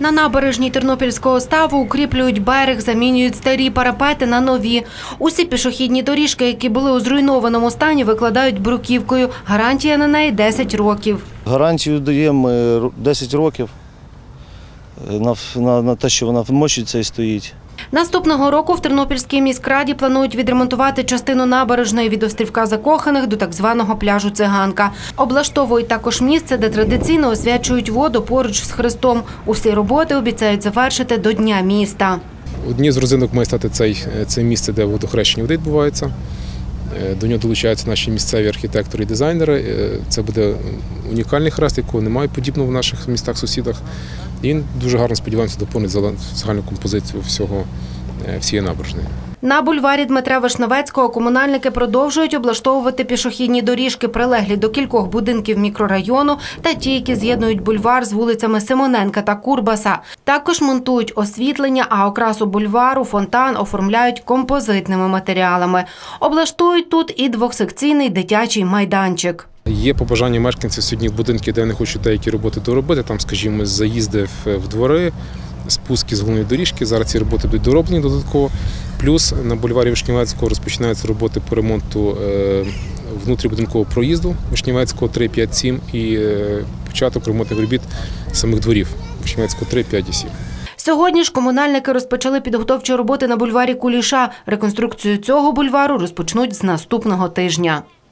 На набережній Тернопільського ставу укріплюють берег, замінюють старі парапети на нові. Усі пішохідні доріжки, які були у зруйнованому стані, викладають бруківкою. Гарантія на неї 10 років. Гарантію даємо е, 10 років е, на, на, на те, що вона вмочиться і стоїть. Наступного року в Тернопільській міськраді планують відремонтувати частину набережної від острівка закоханих до так званого пляжу Циганка. Облаштовують також місце, де традиційно освячують воду поруч з Христом. Усі роботи обіцяють завершити до Дня міста. Одні з родзинок має стати цей, це місце, де водохрещення води відбувається. Е, До нього долучаються наші місцеві архітектори і дизайнери. Е, Це буде унікальний хрест, якого немає подібного в наших містах-сусідах. І він дуже гарно сподіваємося доповнить загальну композицію всього всієї набережної. На бульварі Дмитра Вишневецького комунальники продовжують облаштовувати пішохідні доріжки, прилеглі до кількох будинків мікрорайону та ті, які з'єднують бульвар з вулицями Симоненка та Курбаса. Також монтують освітлення, а окрасу бульвару, фонтан оформляють композитними матеріалами. Облаштують тут і двохсекційний дитячий майданчик. Є побажання мешканців сьогодні в будинки, де вони хочуть деякі роботи доробити. Там, скажімо, заїзди в, в двори, спуски з головної доріжки. Зараз ці роботи будуть дороблені додатково. Плюс на бульварі Вишнівецького розпочинаються роботи по ремонту е, внутрібудинкового проїзду Вишнівецького 3, 5, 7 і е, початок ремонтних робіт самих дворів Вишнівецького 3, 5 і 7. Сьогодні ж комунальники розпочали підготовчі роботи на бульварі Куліша. Реконструкцію цього бульвару розпочнуть з наступного тижня.